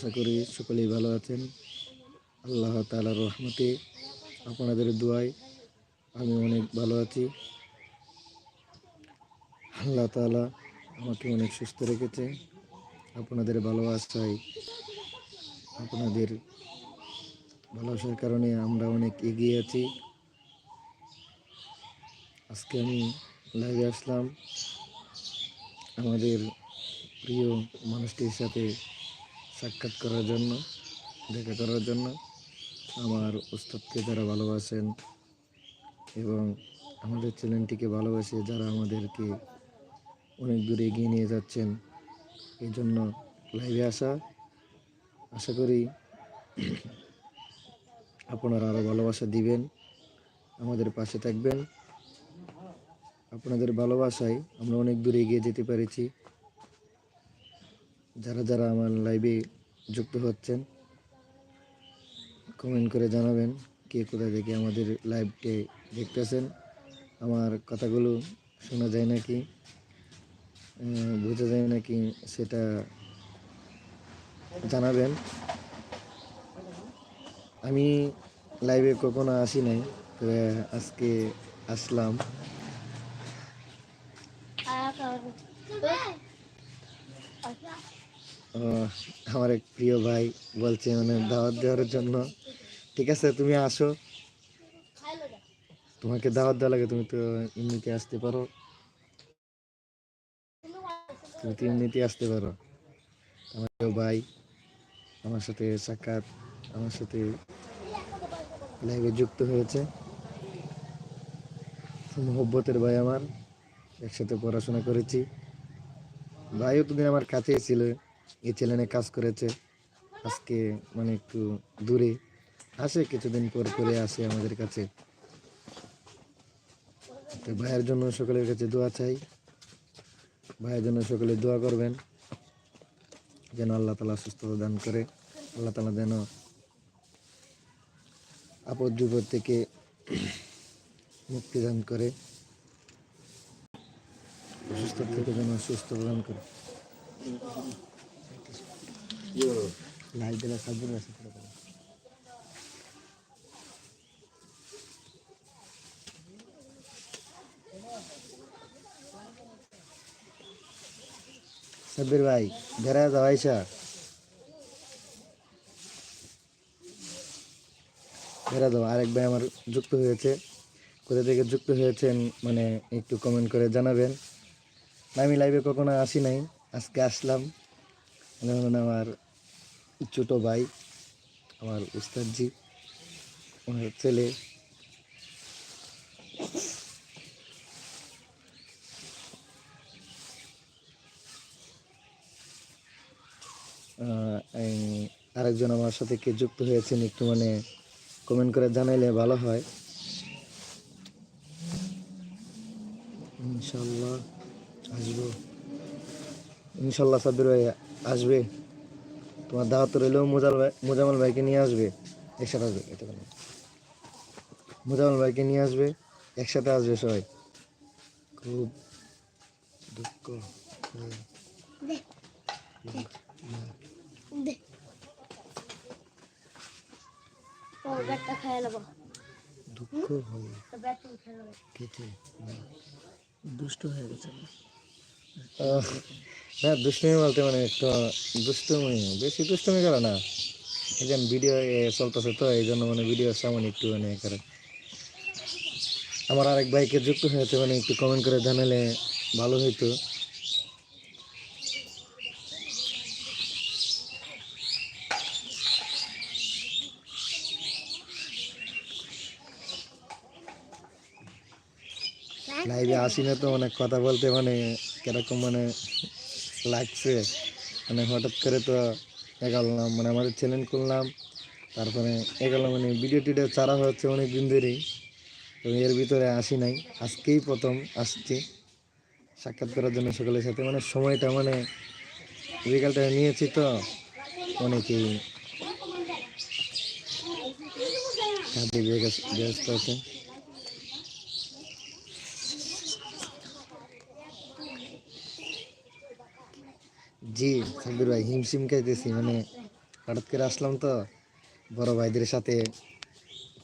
আশা করি সকলেই ভালো আছেন। আল্লাহ তালার রহমতে আপনাদের দোয়ায় আমি অনেক ভালো আছি। আল্লাহ তালা আমাকে অনেক সুস্থ রেখেছে। আপনাদের ভালোবাসায়, আপনাদের ভালোবাসার কারণে আমরা অনেক এগিয়ে আছি। আজকে আমি লাইভে আসলাম। আমাদের প্রিয় মানুষটির সাথে সাক্ষাৎ করার জন্য, দেখা করার জন্য আমার উস্তাদকে যারা ভালোবাসেন এবং আমাদের চ্যানেলটিকে ভালোবাসে, যারা আমাদেরকে অনেক দূরে এগিয়ে নিয়ে যাচ্ছেন এই জন্য লাইভে আসা, আশা করি আপনারা আরও ভালোবাসা দিবেন, আমাদের পাশে থাকবেন। আপনাদের ভালোবাসায় আমরা অনেক দূরে এগিয়ে যেতে পেরেছি। যারা যারা আমার লাইভে যুক্ত হচ্ছেন কমেন্ট করে জানাবেন কে কোথা থেকে আমাদের লাইভটি দেখতেছেন। আমার কথাগুলো শোনা যায় নাকি? বোঝা যায় নাকি সেটা জানাবেন। আমি লাইভে কখনো আসি নাই আজকে আসলাম। আমার এক প্রিয় ভাই বলছে মানে দাওয়াত দেওয়ার জন্য। ঠিক আছে, তুমি আসো। তোমাকে দাওয়াত দেওয়া লাগে, তুমি তো এমনিতে আসতে পারো। তুমি তো এমনিতে আসতে পারো। আমার প্রিয় ভাই, আমার সাথে সাক্ষাৎ, আমার সাথে লাইভে যুক্ত হয়েছে। মোহব্বতের ভাই আমার, একসাথে পড়াশোনা করেছি। ভাইও দুদিন আমার কাছেই ছিল। এই চ্যানেলে কাজ করেছে। আজকে মানে একটু দূরে আসে, কিছুদিন পর করে আসে আমাদের কাছে। তো ভাইয়ের জন্য সকলের কাছে দোয়া চাই। ভাইয়ের জন্য সকলে দোয়া করবেন, যেন আল্লাহ তালা সুস্থতা দান করে। আল্লাহ তালা যেন আপদ বিপদ থেকে মুক্তি দান করে। অসুস্থ থেকে যেন সুস্থ প্রদান করে। লাইট দিলে সাবধানে আছে সাব্বির ভাই বেড়া যাও, আইসা। বেড়া দাও আরেক ভাই আমার যুক্ত হয়েছে। কোথা থেকে যুক্ত হয়েছেন মানে একটু কমেন্ট করে জানাবেন। আমি লাইভে কখনো আসি নাই, আজকে আসলাম। আমার ছোটো ভাই, আমার উস্তাদজি, ওনার ছেলে। আরেকজন আমার সাথে কে যুক্ত হয়েছেন একটু মানে কমেন্ট করে জানাইলে ভালো হয়। ইনশাল্লাহ আসব। ইনশাল্লাহ সাব্বির ভাই আসবে। তোমার দাওয়াত রইলেও মোজাল ভাই মোজামাল ভাইকে নিয়ে আসবে একসাথে আসবে এটা মোজামাল ভাইকে নিয়ে আসবে একসাথে আসবে সবাই। খুব দুঃখ হয়। দুঃখ হয়। দুষ্ট হয়ে গেছে। না দুষ্টুমি বলতে মানে একটু দুষ্টুমি বেশি দুষ্টুমি করে না। এই যেন ভিডিও চলতেছে তো এই জন্য মানে ভিডিও সামনে একটু মানে করে। আমার আরেক ভাইকে যুক্ত হয়েছে মানে একটু কমেন্ট করে জানালে ভালো হইতো। লাইভে আসি না তো অনেক কথা বলতে মানে কীরকম মানে লাগছে? মানে হঠাৎ করে তো এগালাম মানে আমাদের চ্যানেল করলাম তারপরে এগালাম মানে ভিডিও টিডিও চারা হচ্ছে অনেক দিন ধরেই। তো এর ভিতরে আসি নাই, আজকেই প্রথম আসছি। সাক্ষাৎ করার জন্য সকলের সাথে মানে সময়টা মানে বিকালটা নিয়েছি তো, অনেকেই ব্যস্ত আছে। জি সাব্বির ভাই, হিমশিম খাইতেছি মানে হঠাৎ করে আসলাম তো, বড় ভাইদের সাথে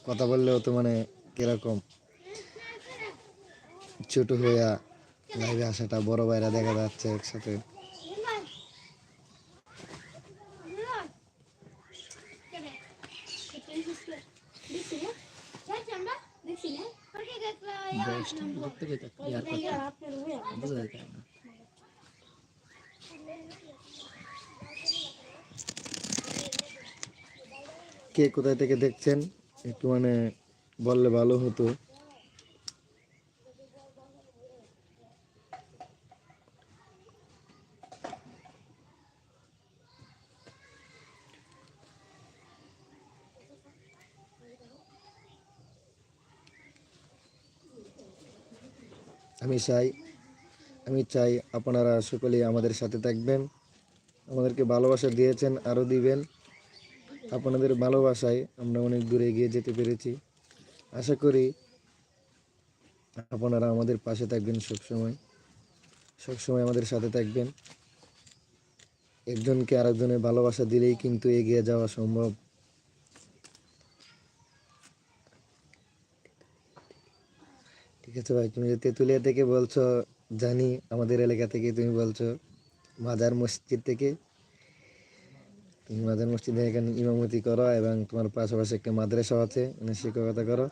কথা বললেও তো মানে কীরকম। ছোট হইয়া লাইভে আসাটা বড় ভাইরা দেখা যাচ্ছে একসাথে। যায় না? কে কোথায় থেকে দেখছেন? একটু মানে বললে ভালো হতো। আমি চাই আমি চাই আপনারা সকলেই আমাদের সাথে থাকবেন। আমাদেরকে ভালোবাসা দিয়েছেন আরও দিবেন। আপনাদের ভালোবাসায় আমরা অনেক দূরে এগিয়ে যেতে পেরেছি। আশা করি আপনারা আমাদের পাশে থাকবেন সবসময়। সবসময় আমাদের সাথে থাকবেন। একজনকে আরেকজনের ভালোবাসা দিলেই কিন্তু এগিয়ে যাওয়া সম্ভব। ঠিক আছে ভাই, তুমি যে তেঁতুলিয়া থেকে বলছো, জানি আমাদের এলাকা থেকে তুমি বলছো, মাজার মসজিদ থেকে। তুমি মাজার মসজিদে এখানে ইমামতি করো এবং তোমার পাশাপাশি একটা মাদ্রাসা আছে শিক্ষকতা করো।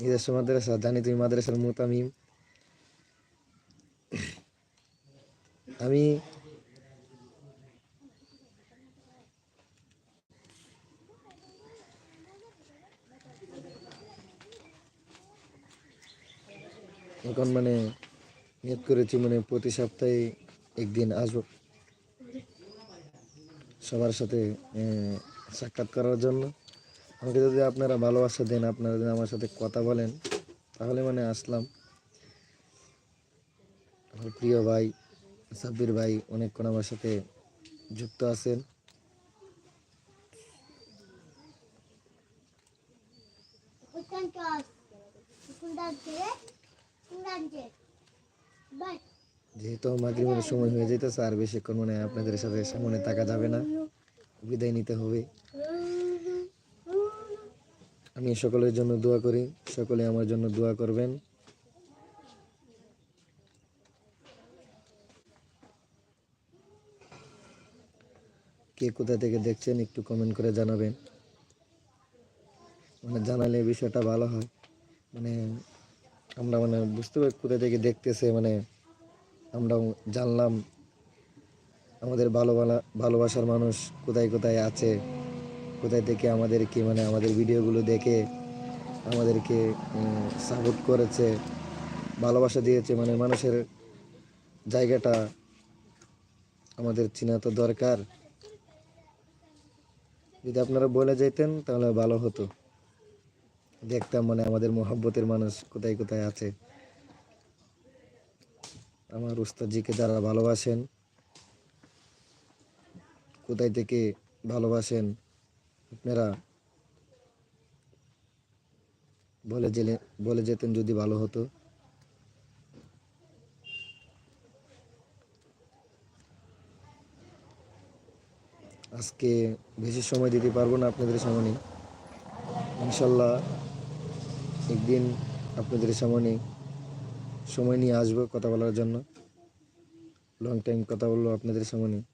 নিজস্ব মাদ্রাসা, জানি তুমি মাদ্রাসার মুতামিম। আমি এখন মানে নিয়ত করেছি মানে প্রতি সপ্তাহে একদিন আসব। সবার সাথে সাক্ষাৎ করার জন্য। আমাকে যদি আপনারা ভালোবাসা দেন, আপনারা যদি আমার সাথে কথা বলেন, তাহলে মানে আসলাম। আমার প্রিয় ভাই, সাব্বির ভাই অনেকক্ষণ আমার সাথে যুক্ত আছেন। যেহেতু মাগরিবের সময় হয়ে যেতেছে, আর বেশিক্ষণ মানে আপনাদের সাথে সামনে থাকা যাবে না। বিদায় নিতে হবে। আমি সকলের জন্য দোয়া করি। সকলে আমার জন্য দোয়া করবেন। কে কোথা থেকে দেখছেন একটু কমেন্ট করে জানাবেন। মানে জানালে বিষয়টা ভালো হয়। মানে আমরা মানে বুঝতে পারি কোথা থেকে দেখতেছে। মানে আমরাও জানলাম আমাদের ভালো ভালোবাসার মানুষ কোথায় কোথায় আছে? কোথায় থেকে আমাদেরকে মানে আমাদের ভিডিওগুলো দেখে আমাদেরকে সাপোর্ট করেছে, ভালোবাসা দিয়েছে মানে মানুষের জায়গাটা আমাদের চিনা তো দরকার। যদি আপনারা বলে যেতেন তাহলে ভালো হতো। দেখতাম মানে আমাদের মোহাব্বতের মানুষ কোথায় কোথায় আছে। আমার উস্তাদজিকে যারা ভালোবাসেন কোথায় থেকে ভালোবাসেন? আপনারা বলে জেলে, বলে যেতেন যদি ভালো হতো। আজকে বেশি সময় দিতে পারব না আপনাদের সামনে। ইনশাল্লাহ একদিন আপনাদের সামনে সময় নিয়ে আসব কথা বলার জন্য। লং টাইম কথা বলল আপনাদের সামনে।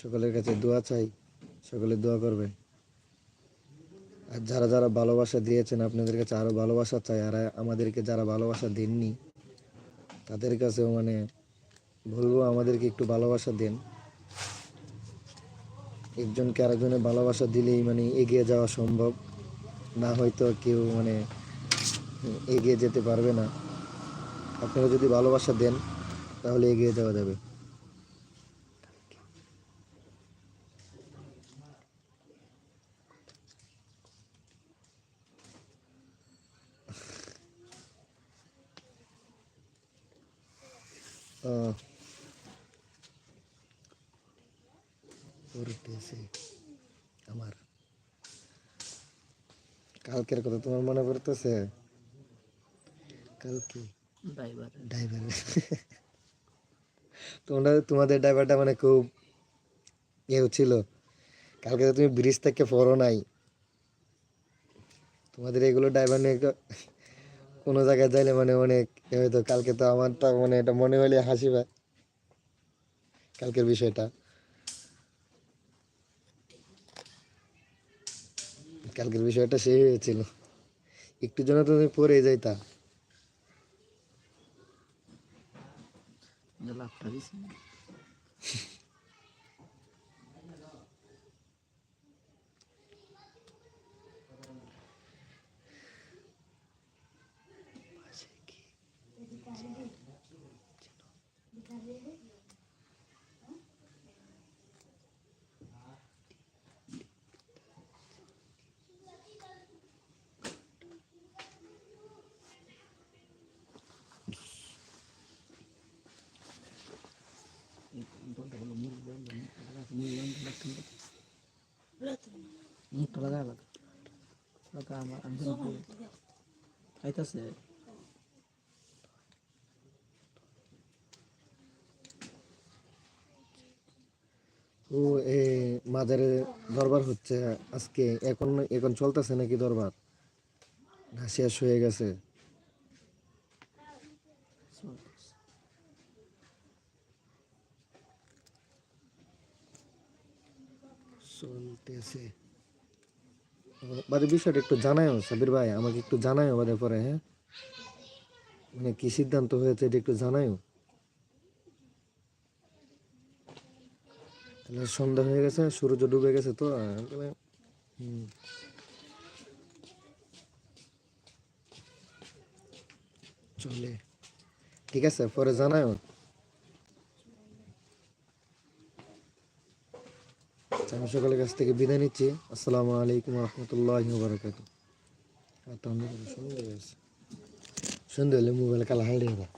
সকলের কাছে দোয়া চাই, সকলে দোয়া করবেন। আর যারা যারা ভালোবাসা দিয়েছেন, আপনাদের কাছে আরও ভালোবাসা চাই, আর আমাদেরকে যারা ভালোবাসা দেননি, তাদের কাছেও মানে বলব, আমাদেরকে একটু ভালোবাসা দেন। একজনকে আরেকজনের ভালোবাসা দিলেই মানে এগিয়ে যাওয়া সম্ভব। না হয়তো কেউ মানে এগিয়ে যেতে পারবে না। আপনারা যদি ভালোবাসা দেন, তাহলে এগিয়ে যাওয়া যাবে। উঠেছে আমার। কালকের কথা তোমার মনে পড়তেছে? কালকে? ড্রাইভার ড্রাইভার তোমরা তোমাদের ড্রাইভারটা মানে খুব ইয়ে ছিল। কালকে তো তুমি ব্রিজ থেকে পড়ো নাই। তোমাদের এগুলো ড্রাইভার নিয়ে কোনো জায়গায় যাইলে মানে অনেক এ তো কালকে তো আমারটা মানে এটা মনে হলে হাসি পায়। কালকের বিষয়টা। কালকের বিষয়টা সেই হয়েছিল। একটু জন্য তো তুমি পরে যাইতা। লাভটা মুখটা লাগা লাগা লাগা আমার আমি খাইতেছে ও, এ দরবার হচ্ছে আজকে। এখন এখন চলতেছে নাকি দরবার? না, শেষ হয়ে গেছে। চলতেছে। বাদে বিষয়টা একটু জানায়ও, সাবির ভাই, আমাকে একটু জানায়ও বাদে পরে হ্যাঁ? মানে কি সিদ্ধান্ত হয়েছে এটা একটু জানায়ও। তাহলে সন্ধ্যা হয়ে গেছে, সূর্য ডুবে গেছে তো হুম। চলে। ঠিক আছে, পরে জানাও আমি সকালের কাছ থেকে বিদায় নিচ্ছি। আসসালামু আলাইকুম রহমতুল্লাহ বারকাত সন্ধ্যে হলে মোবাইল কালা হাল দিয়ে